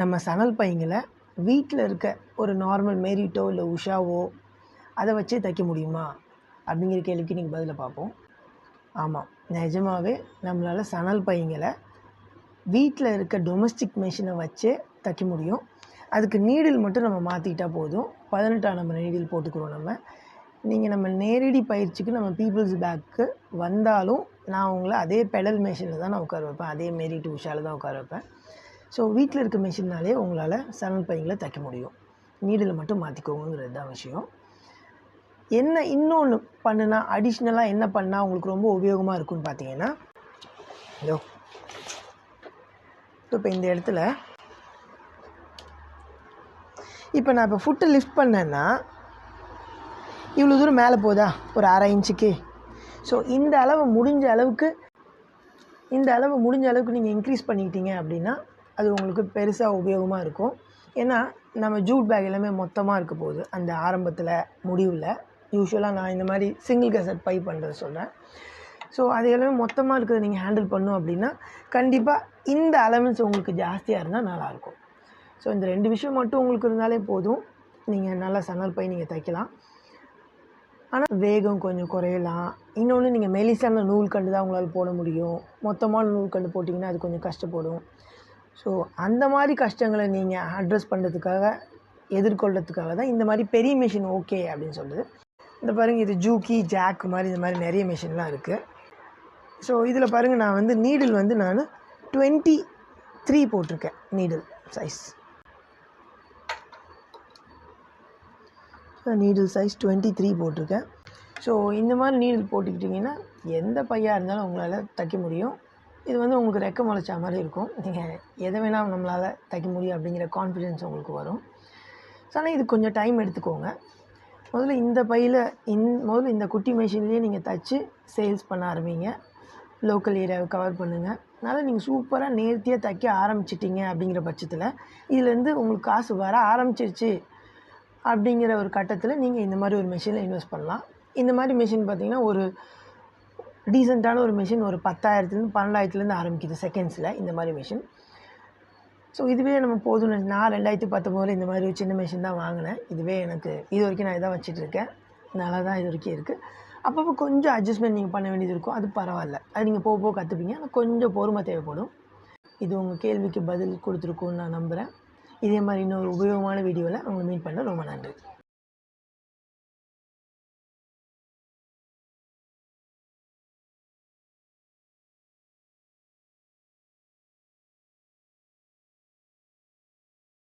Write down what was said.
நம்ம சணல் பைங்களை வீட்டில் இருக்க ஒரு நார்மல் மேரிட்டோ இல்லை உஷாவோ அதை வச்சே தைக்க முடியுமா? அப்படிங்கிற கேள்விக்கு நீங்கள் பதிலை பார்ப்போம் ஆமாம் நிஜமாவே நம்மளால் சணல் பைங்களை வீட்டில் இருக்க டொமஸ்டிக் மிஷினை வச்சே தைக்க முடியும். அதுக்கு நீடில் மட்டும் நம்ம மாற்றிக்கிட்டா போதும். பதினெட்டாம் நம்ம நீடில் போட்டுக்கிறோம் நம்ம. நீங்கள் நம்ம நேரடி பயிற்சிக்கு நம்ம பீப்புள்ஸ் பேக்கு வந்தாலும் நான் உங்களை அதே பெடல் மிஷினில் தான் நான் உட்கார வைப்பேன். அதே மாரி டு தான் உட்கார வைப்பேன். ஸோ வீட்டில் இருக்க மிஷின்னாலே உங்களால் சணல் பைங்களை தைக்க முடியும். நீடில் மட்டும் மாற்றிக்கோங்கிறது தான் விஷயம். என்ன இன்னொன்று பண்ணுனா அடிஷ்னலாக என்ன பண்ணால் உங்களுக்கு ரொம்ப உபயோகமாக இருக்கும்னு பார்த்தீங்கன்னா இதோ. இப்போ இந்த இடத்துல இப்போ நான் இப்போ ஃபுட்டை லிஃப்ட் பண்ணேன்னா இவ்வளோ தூரம் மேலே போதா? ஒரு அரை இன்ச்சுக்கு. ஸோ இந்த அளவு முடிஞ்ச அளவுக்கு இந்த அளவு முடிஞ்ச அளவுக்கு நீங்கள் இன்க்ரீஸ் பண்ணிக்கிட்டீங்க அப்படின்னா அது உங்களுக்கு பெருசாக உபயோகமாக இருக்கும். ஏன்னா நம்ம ஜூட் பேக் எல்லாமே மொத்தமாக இருக்க போகுது. அந்த ஆரம்பத்தில் முடிவில். யூஸ்வலாக நான் இந்த மாதிரி சிங்கிள் கசட் பை பண்ணுறது சொல்கிறேன் ஸோ அது எல்லாமே மொத்தமாக இருக்கிறத நீங்கள் ஹேண்டில் பண்ணோம் அப்படின்னா கண்டிப்பாக இந்த அலவன்ஸ் உங்களுக்கு ஜாஸ்தியாக இருந்தால் நல்லாயிருக்கும் ஸோ இந்த ரெண்டு விஷயம் மட்டும் உங்களுக்கு இருந்தாலே போதும். நீங்கள் நல்லா சணல் பை நீங்கள் தைக்கலாம். ஆனால் வேகம் கொஞ்சம் குறையலாம். இன்னொன்று நீங்கள் மெலிசான நூல் கண்டு தான் உங்களால் போட முடியும். மொத்தமான நூல் கண்டு போட்டிங்கன்னா அது கொஞ்சம் கஷ்டப்படும். ஸோ அந்த மாதிரி கஷ்டங்களை நீங்கள் அட்ரஸ் பண்ணுறதுக்காக எதிர்கொள்கிறதுக்காக தான் இந்த மாதிரி பெரிய மிஷின் ஓகே அப்படின்னு சொல்லுது. இந்த பாருங்கள் இது ஜூக்கி ஜாக் மாதிரி இந்த மாதிரி நிறைய மிஷின்லாம் இருக்குது ஸோ இதில் பாருங்கள் நான் வந்து நீடில் வந்து நான் டுவெண்ட்டி த்ரீ போட்டிருக்கேன் needle size needle size twenty three போட்டிருக்கேன். ஸோ இந்த மாதிரி நீடில் போட்டுக்கிட்டிங்கன்னா எந்த பையாக இருந்தாலும் உங்களால் தைக்க முடியும். இது வந்து உங்களுக்கு ரெக்க முளைச்சா மாதிரி இருக்கும். நீங்கள் எதை வேணால் நம்மளால் தைக்க முடியும் அப்படிங்கிற கான்ஃபிடென்ஸ் உங்களுக்கு வரும். ஸோ ஆனால் இது கொஞ்சம் டைம் எடுத்துக்கோங்க. முதல்ல இந்த பையில் இந் முதல்ல இந்த குட்டி மிஷின்லேயே நீங்கள் தைச்சி சேல்ஸ் பண்ண ஆரம்பிங்க. லோக்கல் ஏரியாவை கவர் பண்ணுங்கள் அதனால் நீங்கள் சூப்பராக நேர்த்தியாக தைக்க ஆரம்பிச்சிட்டிங்க அப்படிங்கிற பட்சத்தில் இதுலேருந்து உங்களுக்கு காசு வர ஆரம்பிச்சிருச்சு அப்படிங்கிற ஒரு கட்டத்தில் நீங்கள் இந்த மாதிரி ஒரு மிஷினில் இன்வெஸ்ட் பண்ணலாம். இந்த மாதிரி மிஷின் பார்த்திங்கன்னா ஒரு டீசெண்டான ஒரு மிஷின் ஒரு பத்தாயிரத்துலேருந்து பன்னெண்டாயிரத்துலேருந்து ஆரம்பிக்குது செகண்ட்ஸில் இந்த மாதிரி மிஷின் ஸோ இதுவே நம்ம போதும் நான் ரெண்டாயிரத்தி பத்தொம்போதில் இந்த மாதிரி ஒரு சின்ன மிஷின் தான் வாங்கினேன். இதுவே எனக்கு இது வரைக்கும் நான் இதான் வச்சிட்ருக்கேன் நல்லா தான் இது வரைக்கும் இருக்குது அப்பப்போ கொஞ்சம் அட்ஜஸ்ட்மெண்ட் நீங்கள் பண்ண வேண்டியது இருக்கும். அது பரவாயில்ல. அது நீங்கள் போக போக கற்றுப்பீங்க ஆனால் கொஞ்சம் பொறுமை தேவைப்படும். இது உங்கள் கேள்விக்கு பதில் கொடுத்துருக்குன்னு நான் நம்புகிறேன் இதே மாதிரி இன்னொரு உபயோகமான வீடியோவில் உங்களை மீட் பண்ண ரொம்ப நன்றி.